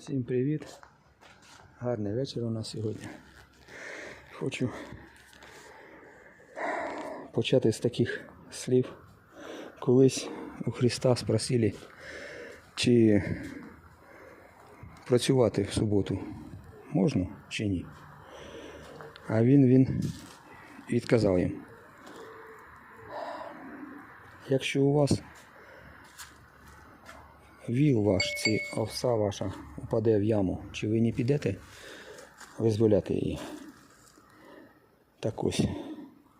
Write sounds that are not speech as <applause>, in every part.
Всім привіт! Гарний вечір у нас сьогодні. Хочу почати з таких слів. Колись у Христа спросили, чи працювати в суботу можна чи ні. А він, він відказав їм. Якщо у вас віл ваш, ці овса ваша упаде в яму, чи ви не підете визволяти її? Так ось.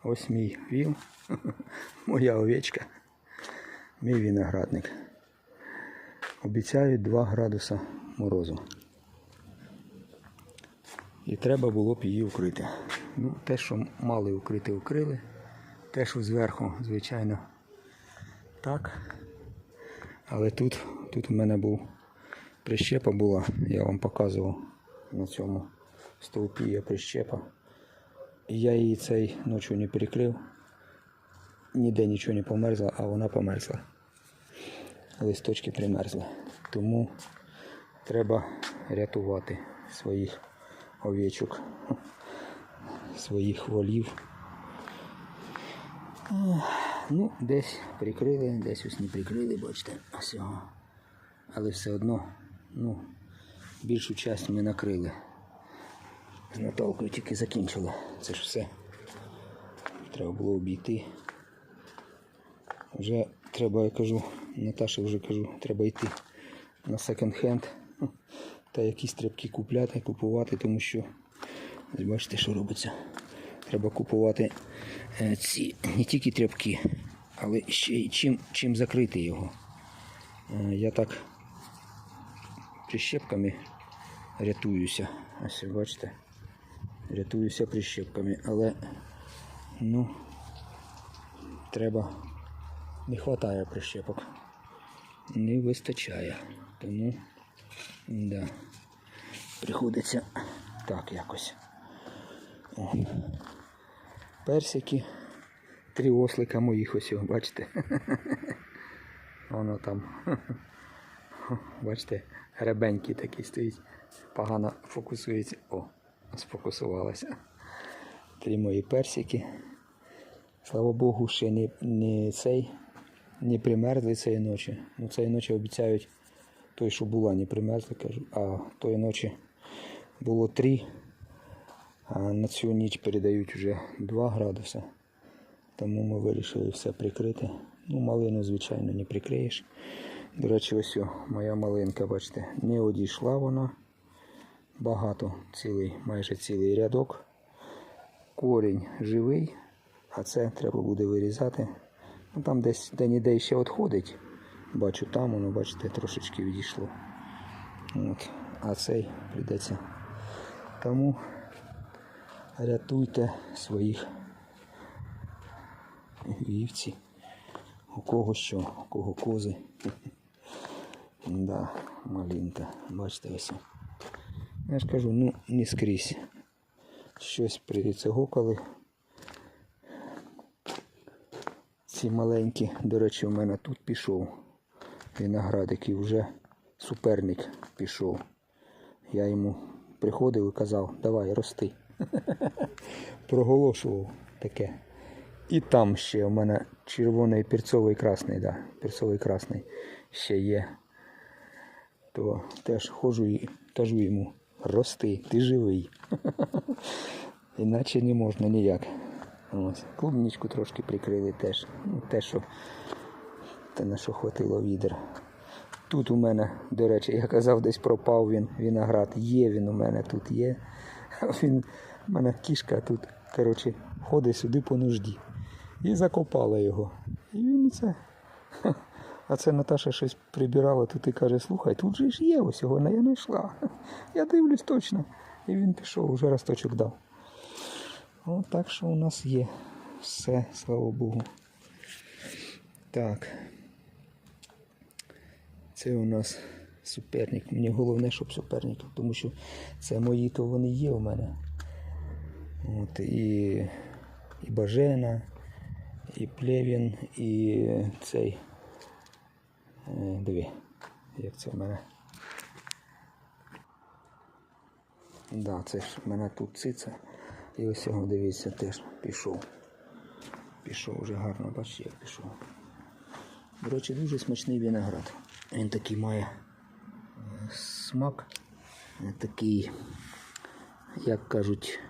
Ось мій віл, <laughs> моя овечка, мій виноградник. Обіцяють 2 градуса морозу. І треба було б її укрити. Ну, те, що мали укрити, укрили. Те, що зверху, звичайно, так. Але тут, тут у мене був прищепа була, я вам показував на цьому стовпі є прищепа. Я її цей ночі не перекрив. Ніде нічого не померзло, а вона померзла. Листочки примерзли. Тому треба рятувати своїх овечок, своїх волів. Ну, десь прикрили, десь ось не прикрили, бачите, всього. Але все одно, ну, більшу часть ми накрили. З Наталкою тільки закінчили. Це ж все. Треба було обійти. Вже треба, я кажу, Наташі вже кажу, треба йти на секонд-хенд <laughs> та якісь тряпки купляти, купувати, тому що бачите, що робиться. Треба купувати е, ці не тільки тряпки, але ще й чим, чим закрити його. Е, Я так прищепками рятуюся. Ось бачите, рятуюся прищепками, але ну треба не вистачає прищепок. Не вистачає. Тому да, приходиться так якось. О. Персики. Три ослика моїх ось, бачите. <laughs> Воно там. <laughs> <laughs> Бачите, гребенький такий стоїть. Погано фокусується. О, сфокусувалося. Три мої персики. Слава Богу, ще не, не цей не примерзли цієї ночі. Ну, цієї ночі обіцяють той, що була, не примерзли, кажу. А тої ночі було три. А на цю ніч передають вже 2 градуси. Тому ми вирішили все прикрити. Ну, малину, звичайно, не прикриєш. До речі, ось о, моя малинка, бачите, не одійшла вона. Багато, цілий, майже цілий рядок. Корінь живий, а це треба буде вирізати. Ну, там десь де-ніде ще відходить. Бачу, там воно, бачите, трошечки відійшло. От. А цей прийдеться. Тому рятуйте своїх вівці. У кого що, у кого кози. Да, малинка. Бачите ось. Я ж кажу, ну не скрізь. Щось прицегокали. Ці маленькі, до речі, у мене тут пішов виноградик і вже суперник пішов. Я йому приходив і казав, давай рости. <laughs> Проголошував таке. І там ще у мене червоний перцовий красний, да, перцовий красний ще є. То теж ходжу і кажу йому, рости, ти живий. <laughs> Іначе не можна ніяк. Ось. Клубничку трошки прикрили теж. Ну, те, що те, на що хватило відер. Тут у мене, до речі, я казав, десь пропав він виноград. Є він у мене тут є. <laughs> Він, у мене кішка тут, коротше, ходить сюди по нужді. І закопала його. І він це. <laughs> А це Наташа щось прибирала тут і каже, слухай, тут же ж є ось його, я знайшла. <laughs> Я дивлюсь точно. І він пішов, вже росточок дав. От так що у нас є. Все, слава Богу. Так. Це у нас суперник. Мені головне, щоб суперник, тому що це мої, то вони є у мене. От, і, і Бажена, і Плевін, і цей. Е, Диви, як це в мене. Да, це ж в мене тут циця. І ось його, дивіться, теж пішов. Пішов вже гарно, бачите, як пішов. До речі, дуже смачний виноград. Він такий має е, смак, е, такий, як кажуть,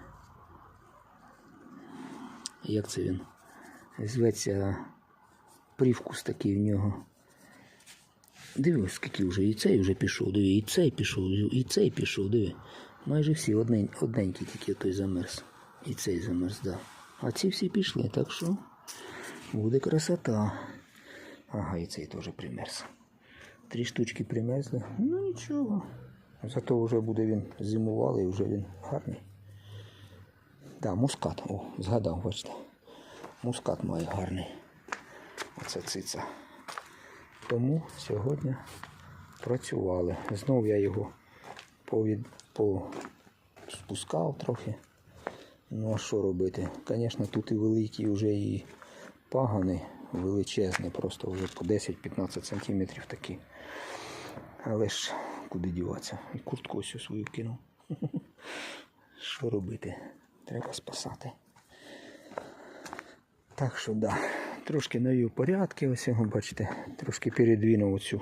як це він? Зветься привкус такий в нього. Дивись, скільки вже і цей вже пішов, диви, і цей пішов, і цей пішов, диви. Майже всі однень, одненькі тільки той замерз. І цей замерз, да. А ці всі пішли, так що буде красота. Ага, і цей теж примерз. Три штучки примерзли. Ну нічого. Зато вже буде він зимувалий, вже він гарний. Да, мускат. О, згадав, бачите. Мускат має гарний. Оце циця. Тому сьогодні працювали. Знов я його повід... спускав трохи. Ну а що робити? Звісно, тут і великий вже і пагани величезні, просто вже по 10-15 сантиметрів такі. Але ж куди діватися? І куртку ось свою кинув. <laughs> Що робити? Треба спасати. Так що да, трошки навів порядки, ось його, бачите, трошки передвинув оцю,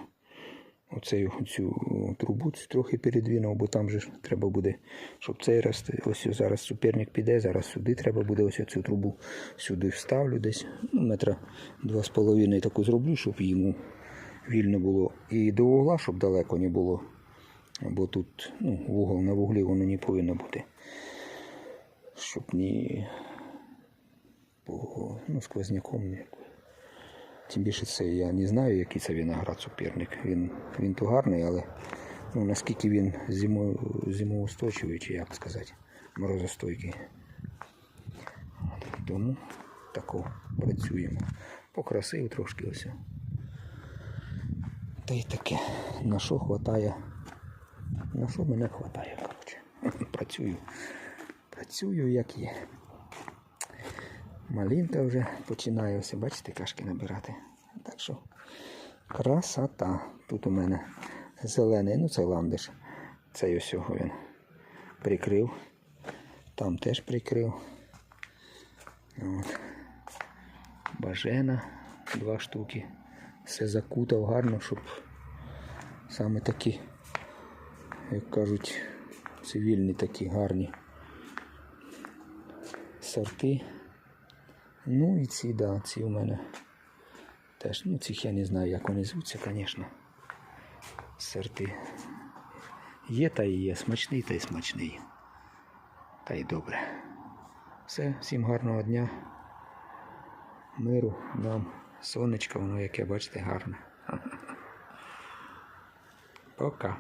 оцею, оцю трубу, трохи передвинув, бо там же треба буде, щоб цей раз, ось зараз суперник піде, зараз сюди треба буде ось цю трубу сюди вставлю десь, ну, метра два з половиною таку зроблю, щоб йому вільно було. І до вугла, щоб далеко не було. Бо тут ну, вугол на вуглі воно не повинно бути. Щоб ні по ну, сквозняком. Тим більше це я не знаю, який це виноград суперник. Він, він то гарний, але ну, наскільки він зимо, зимоустойчивий, чи як сказати, морозостойкий. Тому тако працюємо. Покрасив трошки ось. Та й таке. На що хватає? На що мене хватає, коротше. <laughs> Працюю. Працюю як є. Малинка вже починає ось, бачите, кашки набирати. Так що красота. Тут у мене зелений, ну це ландиш. Цей ось його він прикрив. Там теж прикрив. От. Бажена два штуки. Все закутав гарно, щоб саме такі, як кажуть, цивільні такі гарні сорти. Ну і ці, да, ці у мене теж, ну цих я не знаю, як вони звуться, звісно. Сорти. Є та і є, смачний та й смачний. Та й добре. Все, всім гарного дня. Миру нам. Сонечко, воно яке, бачите, гарне. <laughs> Пока.